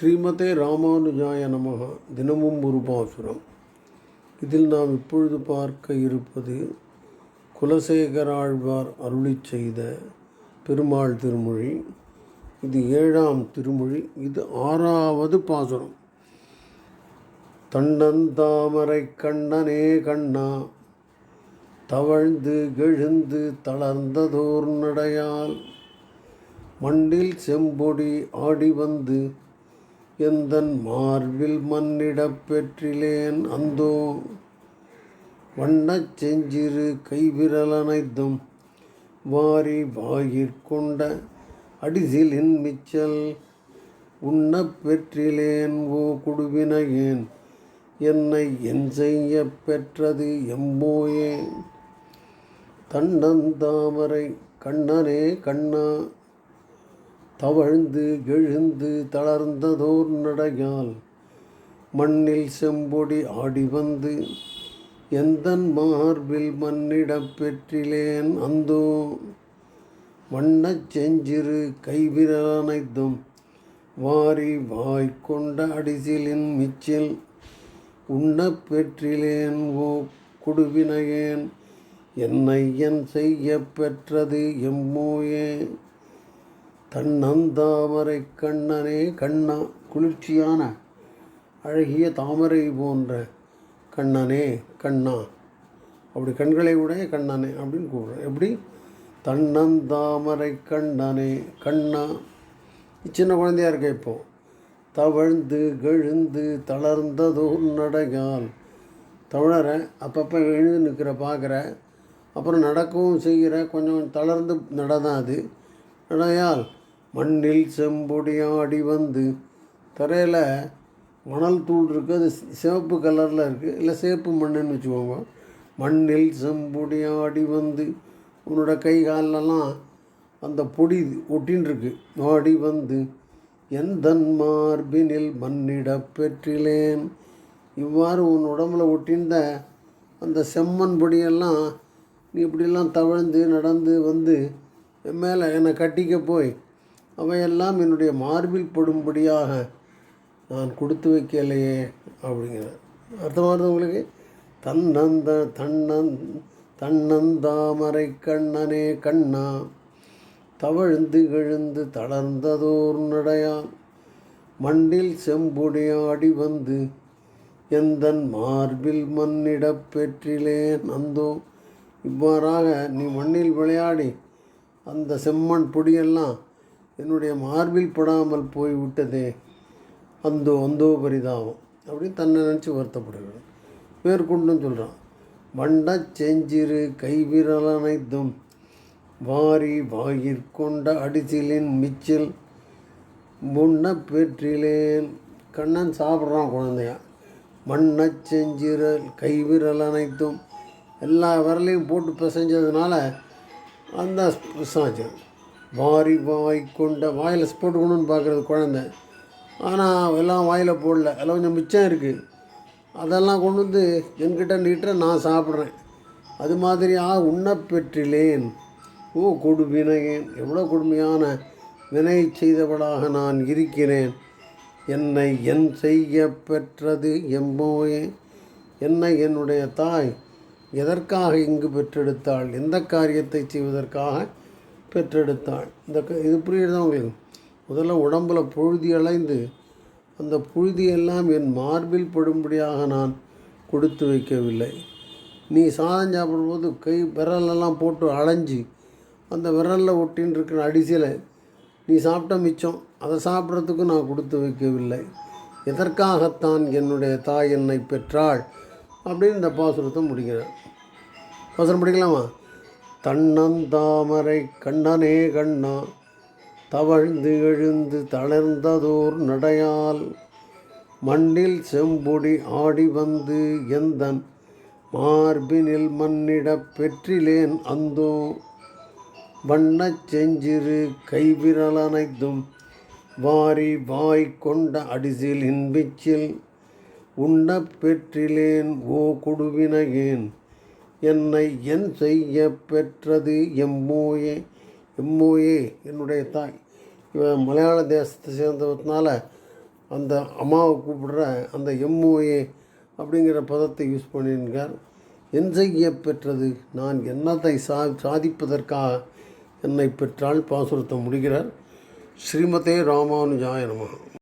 ஸ்ரீமதே ராமானுஜாய நமக. தினமும் ஒரு பாசுரம். இதில் நாம் இப்பொழுது பார்க்க இருப்பது குலசேகராழ்வார் அருளிச் செய்த பெருமாள் திருமொழி. இது ஏழாம் திருமொழி. இது ஆறாவது பாசுரம். தன்னந்தாமரை கண்ணனே கண்ணா தவழ்ந்து எழுந்து தளர்ந்ததோர் நடையால் மண்டில் செம்பொடி ஆடி வந்து எந்தன் மார்பில் மன்னிடப் பெற்றிலேன் அந்தோ? வண்ணச் செஞ்சிறு கைவிரலனைத்தும் வாரி வாயிற்கொண்ட அடிசிலின் மிச்சல் உண்ணப் பெற்றிலேன் ஓ குடுவினையேன். என்னை என் செய்ய பெற்றது எம்மோயே தன்னந்தாமரை கண்ணனே கண்ணா தவழ்ந்து எழுந்து தளர்ந்ததோர் நடையால் மண்ணில் செம்பொடி ஆடி வந்து எந்தன் மார்பில் மண்ணிடப் பெற்றிலேன் அந்தோ? வண்ணச் செஞ்சிறு கைவிரலனைத்தும் வாரி வாய்க்கொண்ட அடிசிலின் மிச்சில் உண்ணப் பெற்றிலேன் ஓ குடுவினையேன் என்னை என் செய்ய பெற்றது எம்மோயே? தன்னந்தாமரை கண்ணனே கண்ணா குளிர்ச்சியான அழகிய தாமரை போன்ற கண்ணனே கண்ணா. அப்படி கண்களை உடைய கண்ணனே அப்படின்னு கூப்பிடுறேன் எப்படி? தன்னந்தாமரை கண்ணனே கண்ணா. சின்ன குழந்தையா இருக்க இப்போ? தவழ்ந்து கெழுந்து தளர்ந்ததோர் நடையால். தவழற அப்பப்போ எழுந்து நிற்கிற பார்க்குற அப்புறம் நடக்கவும் செய்கிற கொஞ்சம் தளர்ந்து நடதான் அது நடையால். மண்ணில் செம்பொடியாடி வந்து தரையில் மணல் தூள் இருக்குது அது சிவப்பு கலரில் இருக்குது இல்லை சிவப்பு மண்ணுன்னு வச்சுக்கோங்க. மண்ணில் செம்பொடியாடி வந்து உன்னோட கை காலெல்லாம் அந்த பொடி ஒட்டின்னு இருக்கு ஆடி வந்து எந்தன் மார்பினில் மண்ணிட பெற்றிலேன். இவ்வாறு உன் உடம்புல ஒட்டிருந்த அந்த செம்மண் பொடியெல்லாம் நீ இப்படிலாம் தவழ்ந்து நடந்து வந்து என் மேலே என்னை கட்டிக்க போய் அவையெல்லாம் என்னுடைய மார்பில் படும்படியாக நான் கொடுத்து வைக்கலையே அப்படிங்கிறேன் அர்த்தமானது உங்களுக்கு? தன்னந்த தன்னந் தன்னந்தாமரை கண்ணனே கண்ணா தவழ்ந்து எழுந்து தளர்ந்ததோர் நடையால் மண்டில் செம்பொடியாடி வந்து எந்தன் மார்பில் மண்ணிடப் பெற்றிலேன் அந்தோ இவ்வாறாக நீ மண்ணில் விளையாடி அந்த செம்மண் பொடியெல்லாம் என்னுடைய மார்பில் படாமல் போய்விட்டதே அந்தோ அந்தோ பரிதாபம். அப்படின்னு தன்னை நினச்சி வருத்தப்படுகிறான் மேற்கொண்டும் சொல்கிறான் வண்டா செஞ்சிரு கைவிரல் அனைத்தும் வாரி வாயிற்கொண்ட அடிசிலின் மிச்சில் முன்ன பெற்றிலேன். கண்ணன் சாப்பிட்றான் குழந்தையா. மண்ணச் செஞ்சிரல் கைவிரல் அனைத்தும் எல்லா விரலையும் போட்டு பிசைஞ்சதுனால அந்த பிசாச்சு வாரி வாய் கொண்ட வாயில் போட்டுக்கணும்னு பார்க்குறது குழந்தை. ஆனால் எல்லாம் வாயில் போடல. எல்லாம் கொஞ்சம் மிச்சம் இருக்குது அதெல்லாம் கொண்டு வந்து என்கிட்ட நீட்ட நான் சாப்பிட்றேன். அது மாதிரியாக உண்ணப் பெற்றிலேன். ஓ கொடுவினையேன். எவ்வளோ கொடுமையான வினை செய்தவளாக நான் இருக்கிறேன். என்னை என் செய்ய பெற்றது எம்மோயே என்னை என்னுடைய தாய் எதற்காக இங்கு பெற்றெடுத்தாள்? எந்த காரியத்தை செய்வதற்காக பெற்றெடுத்தாள் இந்த க- இது புரியுறதா உங்களுக்கு? முதல்ல உடம்புல புழுதி அலைந்து அந்த புழுதியெல்லாம் என் மார்பில் படும்படியாக நான் கொடுத்து வைக்கவில்லை. நீ சாதம் சாப்பிடும்போது கை விரலெல்லாம் போட்டு அலைஞ்சு அந்த விரலில் ஒட்டின்னு இருக்கிற நீ சாப்பிட்ட மிச்சம் அதை சாப்பிட்றதுக்கும் நான் கொடுத்து வைக்கவில்லை. எதற்காகத்தான் என்னுடைய தாய் என்னை பெற்றாள்? அப்படின்னு இந்த பாசுரத்தை முடிக்கிறேன் பாசுரம் படிக்கலாமா? தன்னந்தாமரை கண்ணனே கண்ணா தவழ்ந்து எழுந்து தளர்ந்ததோர் நடையால் மண்ணில் செம்பொடி ஆடி வந்து எந்தன் மார்பினில் மண்ணிடப் பெற்றிலேன் அந்தோ வண்ணச் செஞ்சிறு கைவிரலனைத்தும் வாரி வாய் கொண்ட அடிசில் இன்பிச்சில் உண்ணப் பெற்றிலேன் ஓ கொடுவினையேன். என்னை என் செய்ய பெற்றது எம்மோயே எம்மோயே என்னுடைய தாய். இவன் மலையாள தேசத்தை சேர்ந்ததுனால அந்த அம்மாவை கூப்பிடுற அந்த எம்ஓஏ அப்படிங்கிற பதத்தை யூஸ் பண்ணியிருக்கார். என் செய்ய பெற்றது நான் என்னத்தை சா சாதிப்பதற்காக என்னை பெற்றால் பாசுரத்தை முடிகிறார் ஸ்ரீமதே ராமானுஜாயனமாக